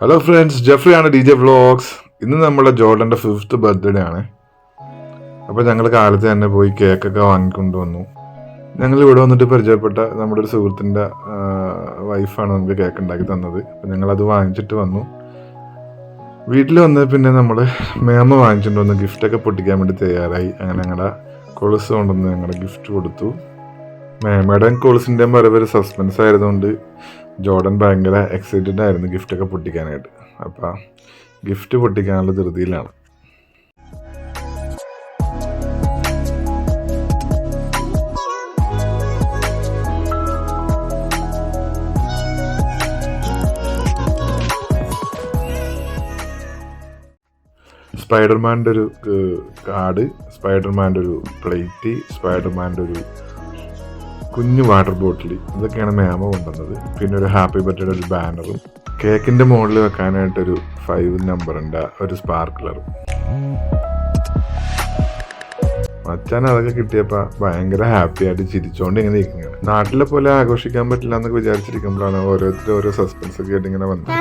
Hello friends Jeffrey ആണ് D J vlogs ഇന്ന് നമ്മുടെ ജോർഡന്റെ ഫിഫ്ത്ത് ബർത്ത്ഡേ ആണ്. അപ്പോൾ ഞങ്ങൾ കാലത്ത് തന്നെ പോയി കേക്കൊക്കെ വാങ്ങിക്കൊണ്ട് വന്നു ഞങ്ങൾ ഇവിടെ വന്നിട്ട് പരിചയപ്പെട്ട നമ്മുടെ ഒരു സുഹൃത്തിന്റെ വൈഫാണ് നമുക്ക് കേക്ക് ഉണ്ടാക്കി തന്നത്. അപ്പം ഞങ്ങളത് വാങ്ങിച്ചിട്ട് വന്നു. വീട്ടിൽ വന്ന് പിന്നെ നമ്മൾ മേമ വാങ്ങിച്ചിട്ട് വന്ന് ഗിഫ്റ്റൊക്കെ പൊട്ടിക്കാൻ വേണ്ടി തയ്യാറായി. അങ്ങനെ ഞങ്ങളുടെ കൊളുസ് കൊണ്ടുവന്ന് ഞങ്ങളുടെ ഗിഫ്റ്റ് കൊടുത്തു. മേമയുടെയും കോൾസിന്റെയും വരവ് സസ്പെൻസ് ആയതുകൊണ്ട് ജോർഡൻ ഭയങ്കര എക്സൈറ്റഡ് ആയിരുന്നു ഗിഫ്റ്റൊക്കെ പൊട്ടിക്കാനായിട്ട്. അപ്പം ഗിഫ്റ്റ് പൊട്ടിക്കാനുള്ള ധൃതിയിലാണ്. സ്പൈഡർമാന്റെ ഒരു കാർഡ് സ്പൈഡർമാന്റെ ഒരു പ്ലേറ്റ് സ്പൈഡർമാന്റെ ഒരു കുഞ്ഞു വാട്ടർ ബോട്ടിൽ ഇതൊക്കെയാണ് മാമ കൊണ്ടുവന്നത്. പിന്നെ ഒരു ഹാപ്പി ബർത്ത്ഡേ ഒരു ബാനറും കേക്കിന്റെ മുകളിൽ വെക്കാനായിട്ടൊരു ഫൈവ് നമ്പറിന്റെ ഒരു സ്പാർക്ലറും മച്ചാൻ അതൊക്കെ കിട്ടിയപ്പോൾ ഭയങ്കര ഹാപ്പി ആയിട്ട് ചിരിച്ചോണ്ട് ഇങ്ങനെ ഇരിക്കുന്നത് നാട്ടിലെ പോലെ ആഘോഷിക്കാൻ പറ്റില്ല എന്നൊക്കെ വിചാരിച്ചിരിക്കുമ്പോഴാണ് ഓരോരുത്തരും ഓരോ സസ്പെൻസ് ഒക്കെ ആയിട്ട് ഇങ്ങനെ വന്നത്.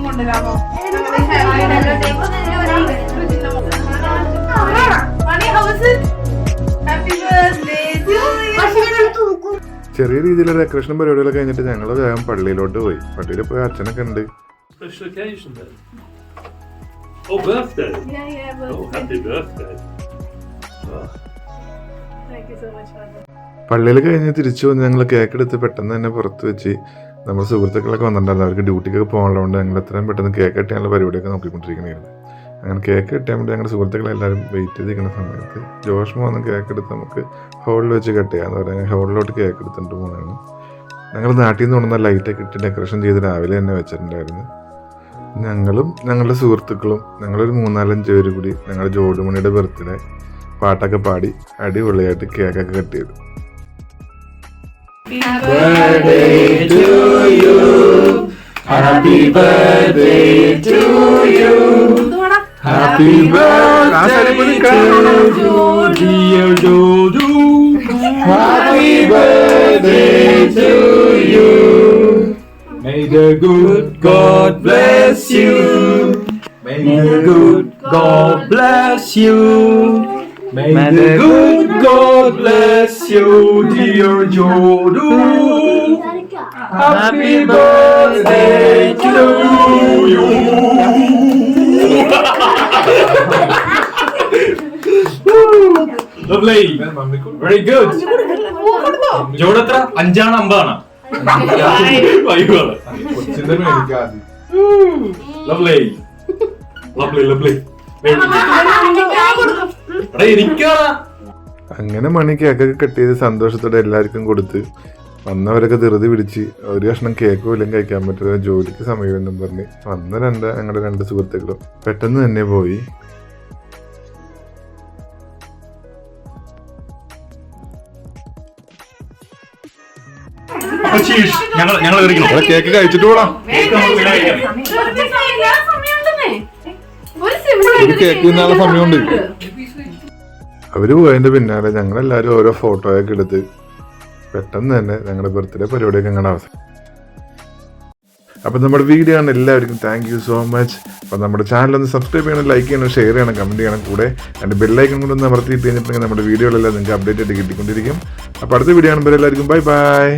കൊണ്ടുവരാമോ ചെറിയ രീതിയിലുള്ള ഡെക്കറേഷൻ പരിപാടികളൊക്കെ കഴിഞ്ഞിട്ട് ഞങ്ങൾ വേഗം പള്ളിയിലോട്ട് പോയി പള്ളിയിൽ പോയി അച്ഛനൊക്കെ ഉണ്ട് Special occasion then. Oh, birthday. Yeah, yeah, Oh, happy birthday. Oh, Thank you so much, Father. പള്ളിയിൽ കഴിഞ്ഞ് തിരിച്ചു വന്ന് ഞങ്ങൾ കേക്ക് എടുത്ത് പെട്ടെന്ന് തന്നെ പുറത്ത് വെച്ച് നമ്മുടെ സുഹൃത്തുക്കളൊക്കെ വന്നിട്ടുണ്ടായിരുന്നു അവർക്ക് ഡ്യൂട്ടിക്കൊക്കെ പോകാനുള്ളതുകൊണ്ട് ഞങ്ങൾ എത്രയും പെട്ടെന്ന് കേക്ക് കെട്ടിയാനുള്ള പരിപാടിയൊക്കെ നോക്കിക്കൊണ്ടിരിക്കണായിരുന്നു അങ്ങനെ കേക്ക് കിട്ടാൻ വേണ്ടി ഞങ്ങളുടെ സുഹൃത്തുക്കളെല്ലാവരും വെയിറ്റ് ചെയ്തിരിക്കുന്ന സമയത്ത് ജോഷ്മ വന്ന് കേക്ക് എടുത്ത് നമുക്ക് ഹോളിൽ വെച്ച് കട്ട് ചെയ്യാന്ന് പറയാൻ ഹോളിലോട്ട് കേക്ക് എടുത്തിട്ട് പോകുന്നതാണ് ഞങ്ങൾ നാട്ടിൽ നിന്ന് കൊണ്ടുവന്ന ലൈറ്റൊക്കെ ഇട്ട് ഡെക്കറേഷൻ ചെയ്ത് രാവിലെ തന്നെ വെച്ചിട്ടുണ്ടായിരുന്നു. ഞങ്ങളും ഞങ്ങളുടെ സുഹൃത്തുക്കളും ഞങ്ങളൊരു മൂന്നാലഞ്ച് പേര് കൂടി ഞങ്ങളുടെ ജോഡുമണിയുടെ ബർത്ത്ഡേ പാട്ടൊക്കെ പാടി അടിപൊളിയായിട്ട് കേക്കൊക്കെ കട്ട് ചെയ്തു. Happy birthday to Happy birthday to you, dear Happy birthday to you. May the good God bless you. May the good God bless you. May the good God bless you, dear Jodu. Happy birthday to you. Very good ജോഡത്ര? അഞ്ചാണ് അമ്പാണ് lovely lovely lovely എനിക്കാണ്. അങ്ങനെ മണിക്ക് അകക്ക് cut ചെയ്ത് സന്തോഷത്തോടെ എല്ലാവർക്കും കൊടുത്ത് വന്നവരൊക്കെ ധൃതി പിടിച്ച് ഒരു കഷ്ണം കേക്ക് പോലും കഴിക്കാൻ പറ്റില്ല ജോലിക്ക് സമയമെന്നും പറഞ്ഞ് വന്ന രണ്ട് ഞങ്ങളുടെ രണ്ട് സുഹൃത്തുക്കളും പെട്ടെന്ന് തന്നെ പോയി. ഞങ്ങൾ ഞങ്ങൾ കേക്ക് കഴിച്ചിട്ട് പോടാ. ഒരു കേക്ക് തിന്നാനുള്ള സമയമുണ്ട്. അവർ പോയതിന്റെ പിന്നാലെ ഞങ്ങളെല്ലാരും ഓരോ ഫോട്ടോയൊക്കെ എടുത്ത് പെട്ടെന്ന് തന്നെ ഞങ്ങളുടെ ബർത്ത്ഡേ പരിപാടിയൊക്കെ ഞങ്ങളുടെ അവസാനം. അപ്പം നമ്മുടെ വീഡിയോ ആണ് എല്ലാവർക്കും താങ്ക് യു സോ മച്ച് അപ്പം നമ്മുടെ ചാനൽ ഒന്ന് സബ്സ്ക്രൈബ് ചെയ്യണം ലൈക്ക് ചെയ്യണം ഷെയർ ചെയ്യണം കമന്റ് ചെയ്യണം. കൂടെ അതിന്റെ ബെല്ലൈക്കൺ കൂടെ ഒന്ന് അമർത്തിയിട്ട് കഴിഞ്ഞിട്ടുണ്ടെങ്കിൽ നമ്മുടെ വീഡിയോകളെല്ലാം നിങ്ങൾക്ക് അപ്ഡേറ്റ് ആയിട്ട് കിട്ടിക്കൊണ്ടിരിക്കും. അപ്പോൾ അടുത്ത വീഡിയോ കാണുമ്പോൾ എല്ലാവർക്കും ബൈ ബൈ